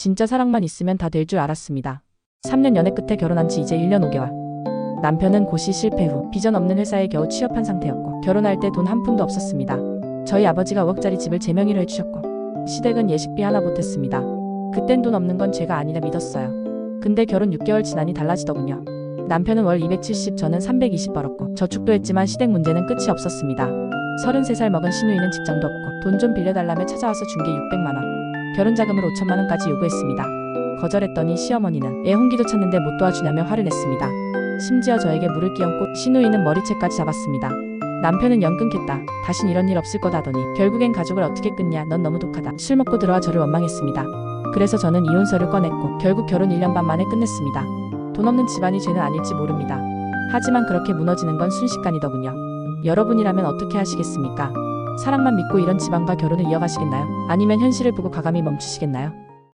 진짜 사랑만 있으면 다 될 줄 알았습니다. 3년 연애 끝에 결혼한 지 이제 1년 5개월. 남편은 고시 실패 후 비전 없는 회사에 겨우 취업한 상태였고 결혼할 때 돈 한 푼도 없었습니다. 저희 아버지가 5억짜리 집을 제 명의로 해주셨고 시댁은 예식비 하나 보탰습니다. 그땐 돈 없는 건 죄가 아니라 믿었어요. 근데 결혼 6개월 지나니 달라지더군요. 남편은 월 270, 저는 320 벌었고 저축도 했지만 시댁 문제는 끝이 없었습니다. 33살 먹은 신우이는 직장도 없고 돈 좀 빌려달라며 찾아와서 준 게 600만 원. 결혼 자금을 5천만 원까지 요구했습니다. 거절했더니 시어머니는 애 홍기도 찾는데 못 도와주냐며 화를 냈습니다. 심지어 저에게 물을 끼얹고 신우이는 머리채까지 잡았습니다. 남편은 영 끊겠다. 다신 이런 일 없을 거다더니 결국엔 가족을 어떻게 끊냐. 넌 너무 독하다. 술 먹고 들어와 저를 원망했습니다. 그래서 저는 이혼서를 꺼냈고 결국 결혼 1년 반 만에 끝냈습니다. 돈 없는 집안이 죄는 아닐지 모릅니다. 하지만 그렇게 무너지는 건 순식간이더군요. 여러분이라면 어떻게 하시겠습니까? 사랑만 믿고 이런 집안과 결혼을 이어가시겠나요? 아니면 현실을 보고 과감히 멈추시겠나요?